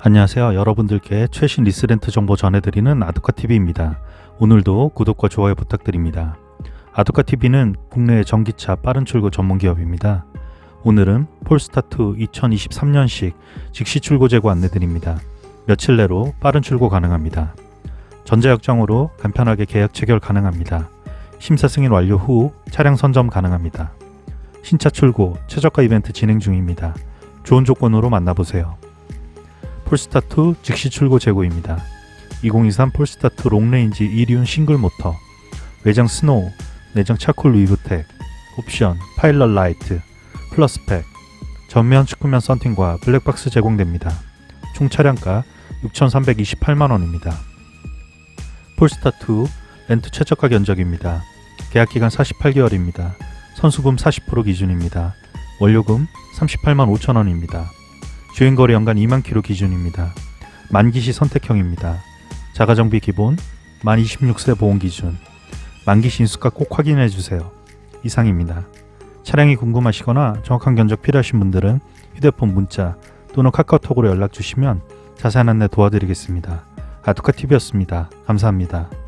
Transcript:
안녕하세요. 여러분들께 최신 리스렌트 정보 전해드리는 아두카TV입니다. 오늘도 구독과 좋아요 부탁드립니다. 아두카TV는 국내의 전기차 빠른 출고 전문 기업입니다. 오늘은 폴스타트 2023년식 즉시 출고 재고 안내드립니다. 며칠 내로 빠른 출고 가능합니다. 전자역장으로 간편하게 계약 체결 가능합니다. 심사 승인 완료 후 차량 선점 가능합니다. 신차 출고 최저가 이벤트 진행 중입니다. 좋은 조건으로 만나보세요. 폴스타트 즉시 출고 재고입니다. 2023 폴스타트 롱레인지 1륜 싱글 모터, 외장 스노우, 내장 차콜 루이브텍, 옵션, 파일럿 라이트, 플러스 팩, 전면 측면면 썬팅과 블랙박스 제공됩니다. 총 차량가 6,328만원입니다. 폴스타2 렌트 최저가 견적입니다. 계약기간 48개월입니다. 선수금 40% 기준입니다. 원료금 38만 5천원입니다. 주행거리 연간 2만 킬로 기준입니다. 만기시 선택형입니다. 자가정비 기본, 만 26세 보험 기준, 만기시 인수가 꼭 확인해 주세요. 이상입니다. 차량이 궁금하시거나 정확한 견적 필요하신 분들은 휴대폰 문자 또는 카카오톡으로 연락 주시면 자세한 안내 도와드리겠습니다. 아두카TV였습니다. 감사합니다.